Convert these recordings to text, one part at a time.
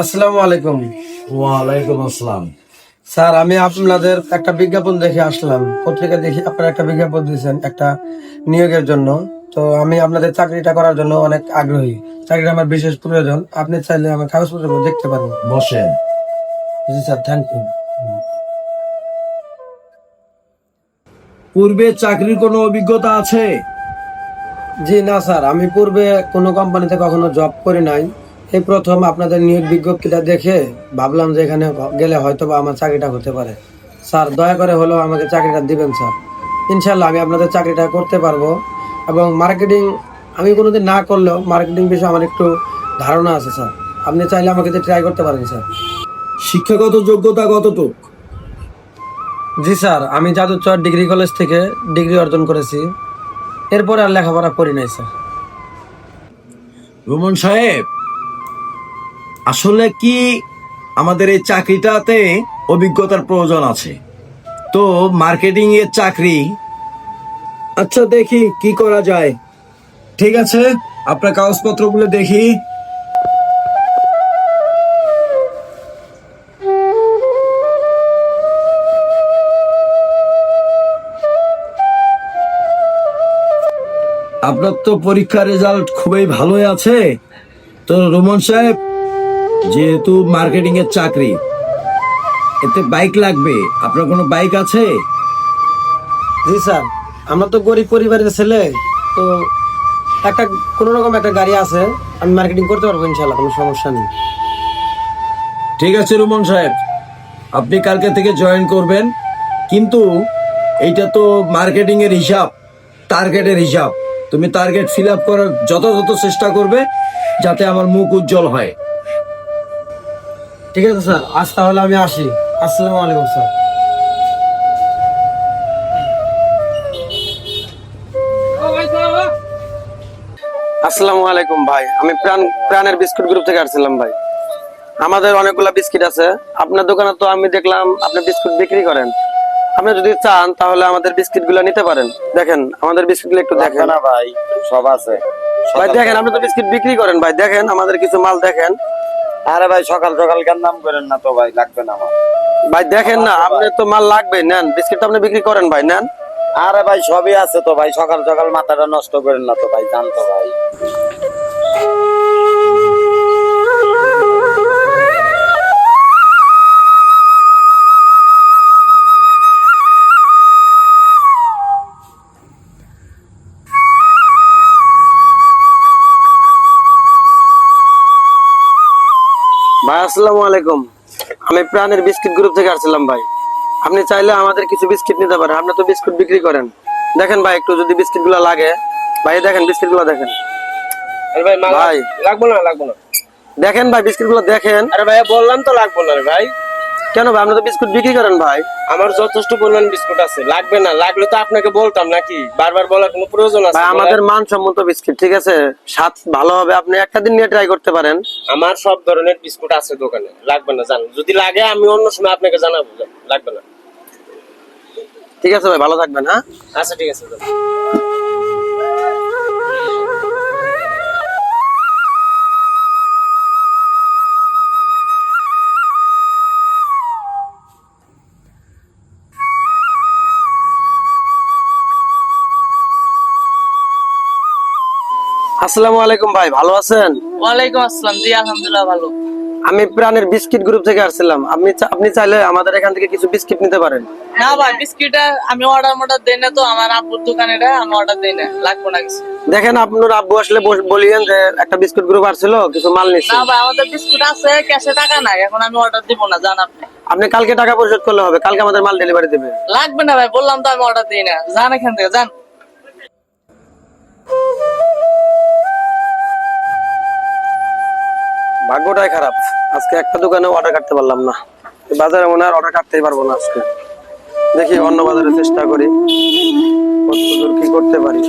আসসালামু আলাইকুম। ওয়ালাইকুম আসসালাম। স্যার আমি আপনাদের একটা বিজ্ঞাপন দেখে আসলাম। পত্রিকা দেখে আপনারা একটা বিজ্ঞাপন দিয়েছেন একটা নিয়োগের জন্য। তো আমি আপনাদের চাকরিটা করার জন্য অনেক আগ্রহী। চাকরিটা আমার বিশেষ প্রয়োজন। আপনি চাইলে আমার কাগজপত্র দেখতে পারেন। বসেন। জি স্যার থ্যাংক ইউ পূর্বে চাকরির কোনো অভিজ্ঞতা আছে? জি না স্যার। আমি পূর্বে কোনো কোম্পানিতে কখনো জব করি নাই। এই প্রথম আপনাদের নিয়োগ বিজ্ঞপ্তিটা দেখে ভাবলাম যে এখানে গেলে হয়তো বা আমার চাকরিটা হতে পারে। স্যার দয়া করে হলেও আমাকে চাকরিটা দিবেন স্যার। ইনশাল্লাহ আমি আপনাদের চাকরিটা করতে পারব এবং মার্কেটিং আমি কোনোদিন না করলেও মার্কেটিং বিষয়ে আমার একটু ধারণা আছে স্যার। আপনি চাইলে আমাকে ট্রাই করতে পারেন স্যার। শিক্ষাগত যোগ্যতা কতটুক? জি স্যার আমি যাদুচর ডিগ্রি কলেজ থেকে ডিগ্রি অর্জন করেছি। এরপরে আর লেখাপড়া করি নাই স্যার। রুমন সাহেব আসলে কি আমাদের এই চাকরিটাতে অভিজ্ঞতার প্রয়োজন আছে? তো মার্কেটিং এর চাকরি। আচ্ছা দেখি কি করা যায়। ঠিক আছে, আপনার কাগজপত্রগুলো দেখি। আপনার তো পরীক্ষার রেজাল্ট খুবই ভালোই আছে। তো রোমন সাহেব যেহেতু মার্কেটিং এর চাকরি এতে বাইক লাগবে। আপনার কোনো বাইক আছে? জি স্যার আমরা তো গরিব পরিবারের ছেলে তো একটা কোনো রকম একটা গাড়ি আছে আমি মার্কেটিং করতে পারব ইনশাল্লাহ কোনো সমস্যা নেই। ঠিক আছে রুমন সাহেব আপনি কালকে থেকে জয়েন করবেন কিন্তু এইটা তো মার্কেটিং এর হিসাব টার্গেটের হিসাব। তুমি টার্গেট ফিল আপ করার যথাযথ চেষ্টা করবে যাতে আমার মুখ উজ্জ্বল হয়। ঠিক আছে স্যার। আজ তাহলে আমি আসি। আসসালামু আলাইকুম স্যার। আসসালামু আলাইকুম ভাই। আমি প্রাণ প্রাণের বিস্কুট গ্রুপ থেকে আসছিলাম ভাই। আমাদের অনেকগুলা বিস্কিট আছে। আপনার দোকানে তো আমি দেখলাম আপনি বিস্কুট বিক্রি করেন। আপনি যদি চান তাহলে আমাদের বিস্কিটগুলো নিতে পারেন। দেখেন আমাদের বিস্কিটগুলো একটু দেখেন। না ভাই সব আছে। ভাই দেখেন আপনি তো বিস্কিট বিক্রি করেন ভাই। দেখেন আমাদের কিছু মাল দেখেন। আরে ভাই সকাল সকাল কেন নাম করেন না তো ভাই? লাগবে না আমার। ভাই দেখেন না আপনি তো মাল লাগবে নেন। বিস্কিট আপনি বিক্রি করেন ভাই নেন। আরে ভাই সবই আছে তো ভাই সকাল সকাল মাথাটা নষ্ট করেন না তো ভাই জানতো ভাই। আসসালামু আলাইকুম। আমি প্রাণের বিস্কিট গ্রুপ থেকে আসছিলাম ভাই। আপনি চাইলে আমাদের কিছু বিস্কিট নিতে পারেন। আপনি তো বিস্কুট বিক্রি করেন। দেখেন ভাই একটু যদি বিস্কিটগুলো লাগে। ভাই দেখেন বিস্কিটগুলো দেখেন ভাই লাগবো না লাগবো না। দেখেন ভাই বিস্কিটগুলো দেখেন। আরে ভাই বললাম তো লাগবো না রে ভাই। কেন ভাই আপনি তো বিস্কুট বিক্রি করেন ভাই? আমার যথেষ্ট পরিমাণ বিস্কুট আছে। লাগবে না লাগলে তো আপনাকে বলতাম নাকি? বারবার বলার কোনো প্রয়োজন আছে ভাই? আমাদের মানসম্মত বিস্কিট ঠিক আছে? স্বাদ ভালো হবে আপনি একটা দিন নিয়ে ট্রাই করতে পারেন। আমার সব ধরনের বিস্কুট আছে দোকানে লাগবে না জান। যদি লাগে আমি অন্য সময় আপনাকে জানাব লাগবে না। ঠিক আছে ভাই ভালো থাকবেন হ্যাঁ? আচ্ছা ঠিক আছে আসসালামু আলাইকুম ভাই ভালো আছেন? ওয়ালাইকুম আসসালাম জি আলহামদুলিল্লাহ ভালো। আমি প্রাণের বিস্কিট গ্রুপ থেকে আসছিলাম। আপনি আপনি চাইলে আমাদের এখান থেকে কিছু বিস্কিট নিতে পারেন। না ভাই বিস্কিট আমি অর্ডার মর্ডার দেই না তো আমার আব্বুর দোকানে এটা আমি অর্ডার দেই না লাগবো না কিছু। দেখেন আপনার আব্বু আসলে বলিয়েন যে একটা বিস্কুট গ্রুপ আসছিল কিছু মাল নিচ্ছে। না ভাই আমাদের বিস্কুট আছে ক্যাশে টাকা নাই এখন আমি অর্ডার দিব না জান আপনি। আপনি কালকে টাকা পরিশোধ করলে হবে কালকে আমাদের মাল ডেলিভারি দেবে। লাগবে না ভাই বললাম তো আমি অর্ডার দিই না জান এখান থেকে যান ভাগ্যটাই খারাপ। আজকে একটা দোকানে অর্ডার কাটতে পারলাম না। বাজারে মনে হয় অর্ডার কাটতেই পারব না আজকে। দেখি অন্য বাজারে চেষ্টা করি। কি করতে পারি।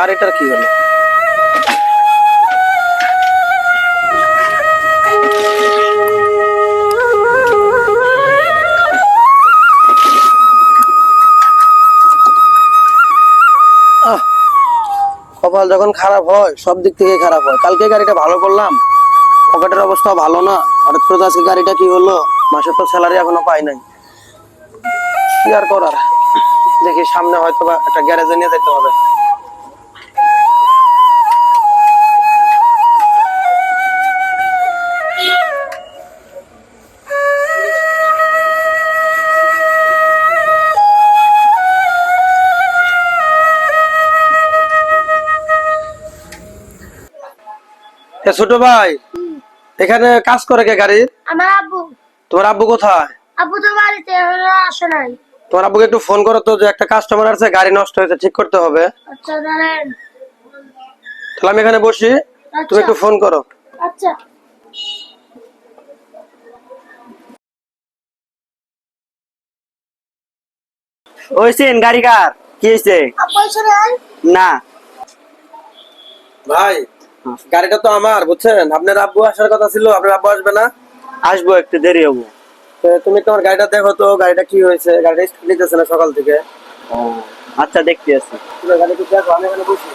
গাড়িটার কি হলো? কপাল যখন খারাপ হয়, সব দিক থেকে খারাপ হয়। কালকে গাড়িটা ভালো করলাম, পকেটের অবস্থা ভালো না। হঠাৎ করে আজকে গাড়িটা কি হলো? মাসের তো স্যালারি এখনও পাই নাই। কি আর করার? দেখি সামনে হয়তো বা একটা গ্যারেজে নিয়ে যেতে হবে। এ ছোট ভাই এখানে কাজ করে কে গাড়ির? আমার আব্বু। তোমার আব্বু কোথায়? আব্বু তো বাড়িতে আসে নাই। তোমার আব্বুকে একটু ফোন করো তো যে একটা কাস্টমার আছে গাড়ি নষ্ট হয়েছে ঠিক করতে হবে। আচ্ছা দাঁড়ান। তাহলে আমি এখানে বসি। তুমি আচ্ছা। একটু ফোন করো। আচ্ছা। ওইছেন গাড়ি কার কি হয়েছে না। ভাই গাড়িটা তো আমার বুঝছেন? আপনার আব্বু আসার কথা ছিল আপনার আব্বু আসবে না? আসব একটু দেরি হব। তুমি তোমার গাড়িটা দেখো তো গাড়িটা কি হয়েছে? গাড়িটা স্পিড নিতেছে না সকাল থেকে। আচ্ছা দেখতে আছি তুমি গাড়িটা দেখো? আমি এখানে বসি।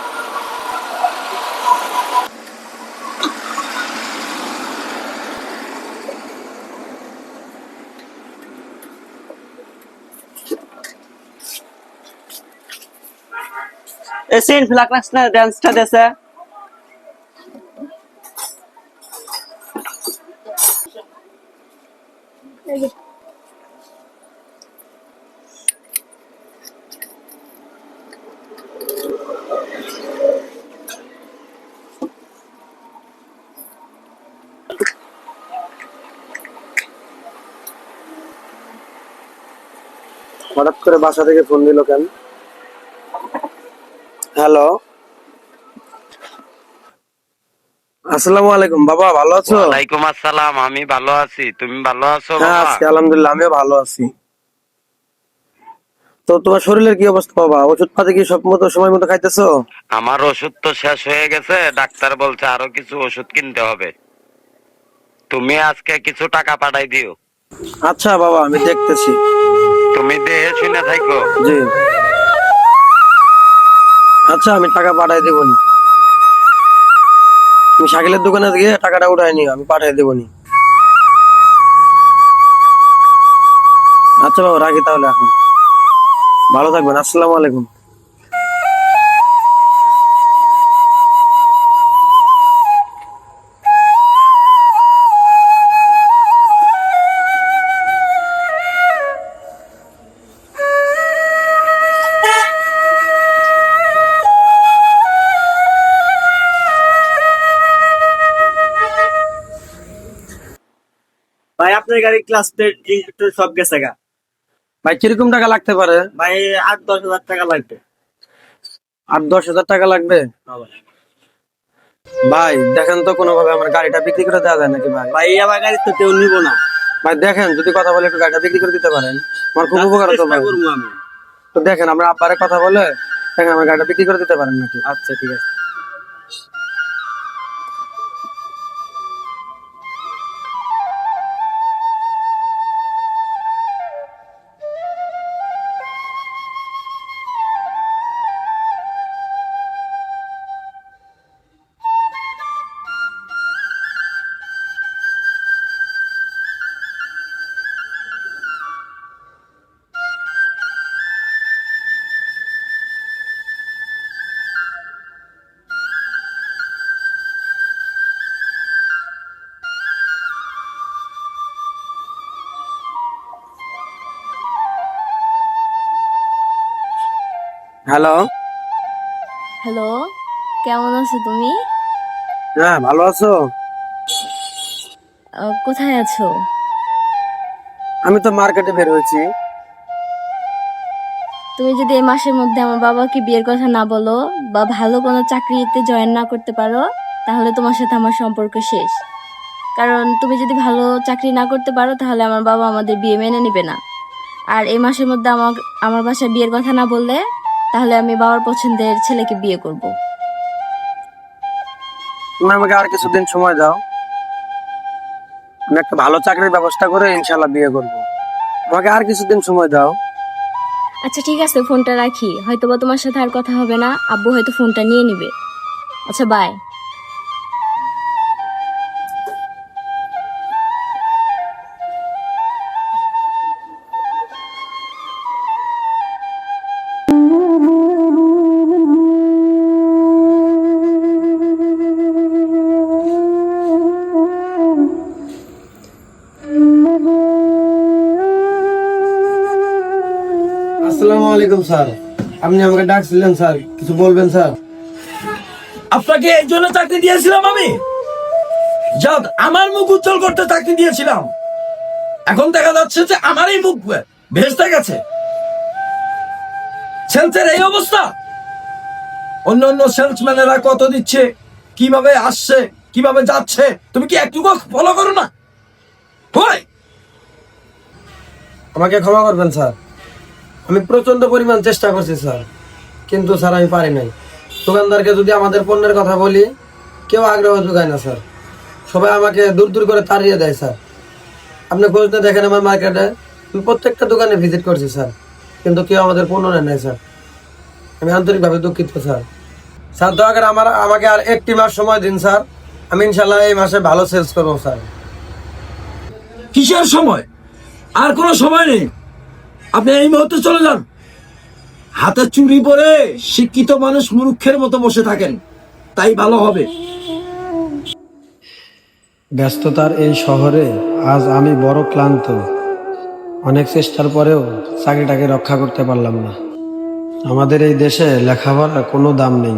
এসেন ফ্লাক না? ডান্সটা দেছে হঠাৎ করে বাসা থেকে ফোন দিল কেন? হ্যালো আসসালামু আলাইকুম বাবা ভালো আছো? ওয়ালাইকুম আসসালাম আমি ভালো আছি। তুমি ভালো আছো হ্যাঁ বাবা? আছি আলহামদুলিল্লাহ আমিও ভালো আছি। তো তোমার শরীরের কি অবস্থা বাবা? ওষুধ পাতি কি সব মতো সময় মতো খাইতেছো? আমার ওষুধ তো শেষ হয়ে গেছে ডাক্তার বলছে আরও কিছু ওষুধ কিনতে হবে। তুমি আজকে কিছু টাকা পাঠাই দিও। আচ্ছা বাবা আমি দেখতেছি। তুমি দেহে শুনে থাকো। জি। আচ্ছা আমি টাকা পাঠাই দেবনি তুমি শাকিলের দোকানে গিয়ে টাকাটা উঠাই নিও, আমি পাঠাই দেবনি। আচ্ছা বাবা, রাখি তাহলে এখন। ভালো থাকবেন, আসসালামু আলাইকুম। ভাই আপনার গাড়ি ক্লাস সব গেছে গা। ভাই কীরকম টাকা লাগতে পারে? ভাই আট দশ হাজার টাকা লাগবে। আট দশ হাজার টাকা লাগবে? ভাই। দেখেন তো কোনোভাবে আমার গাড়িটা বিক্রি করে দেওয়া যায় নাকি ভাই? ভাই আমার গাড়ি তো কেউ নিব না। ভাই দেখেন যদি কথা বলে একটু গাড়িটা বিক্রি করে দিতে পারেন। আমার খুব উপকার হতো ভাই। তো দেখেন আমরা আব্বারে কথা বলে দেখেন আমার গাড়িটা বিক্রি করে দিতে পারেন নাকি? আচ্ছা ঠিক আছে। হ্যালো হ্যালো কেমন আছো তুমি? হ্যাঁ ভালো আছো? কোথায় আছো? আমি তো মার্কেটে বের হয়েছি। তুমি যদি এই মাসের মধ্যে আমার বাবাকে বিয়ের কথা না বলো বা ভালো কোনো চাকরিতে জয়েন না করতে পারো তাহলে তোমার সাথে আমার সম্পর্ক শেষ। কারণ তুমি যদি ভালো চাকরি না করতে পারো তাহলে আমার বাবা আমাদের বিয়ে মেনে নেবে না। আর এই মাসের মধ্যে আমার আমার বাসায় বিয়ের কথা না বললে তাহলে আমি বাবার পছন্দের ছেলেকে বিয়ে করব। তুমি আমাকে আর কিছুদিন সময় দাও। আমি একটা ভালো চাকরির ব্যবস্থা করে ইনশাল্লাহ বিয়ে করব। আমাকে আর কিছুদিন সময় দাও। আচ্ছা ঠিক আছে ফোনটা রাখি। হয়তোবা তোমার সাথে আর কথা হবে না। আব্বু হয়তো ফোনটা নিয়ে নিবে। আচ্ছা বাই আসসালামু আলাইকুম স্যার। আপনি আমাকে ডাকছিলেন স্যার। কিছু বলবেন স্যার? আপনাকে এই জন্য চাকরি দিয়েছিলাম আমি। যাক আমার মুখ উজ্জ্বল করতে চাকরি দিয়েছিলাম। এখন দেখা যাচ্ছে যে আমারই মুখ ভেসতে গেছে। এই অবস্থা। অন্য অন্য সেলসম্যানেরা কত দিচ্ছে কীভাবে আসছে কীভাবে যাচ্ছে তুমি কি একটু ফলো করো না? হয় আমাকে ক্ষমা করবেন স্যার। আমি প্রচণ্ড পরিমাণ চেষ্টা করছি, স্যার। কিন্তু, স্যার, আমি পারি নাই। দোকানদারকে যদি আমাদের পণ্যের কথা বলি, কেউ আগ্রহ যোগায় না, স্যার। সবাই আমাকে দূর দূর করে তাড়িয়ে দেয়, স্যার। আপনি খোঁজ নিয়ে দেখেন আমার মার্কেটে, আমি প্রত্যেকটা দোকানে ভিজিট করছি, স্যার। কিন্তু কেউ আমাদের পণ্য নেয় নাই, স্যার। আমি আন্তরিকভাবে দুঃখিত, স্যার। স্যার, দয়া করে আমার, আমাকে আর একটি মাস সময় দিন, স্যার। আমি ইনশাল্লাহ এই মাসে ভালো সেলস করব, স্যার। কিসের সময়? আর কোনো সময় নেই। আপনি এই মুহূর্তে চলে যান। হাতে চুরি পরে শিক্ষিত মানুষ মূর্খের মতো বসে থাকেন। তাই ভালো হবে। ব্যস্ততার এই শহরে আজ আমি বড় ক্লান্ত। অনেক চেষ্টার পরেও চাকরিটাকে রক্ষা করতে পারলাম না। আমাদের এই দেশে লেখাপড়ার কোনো দাম নেই।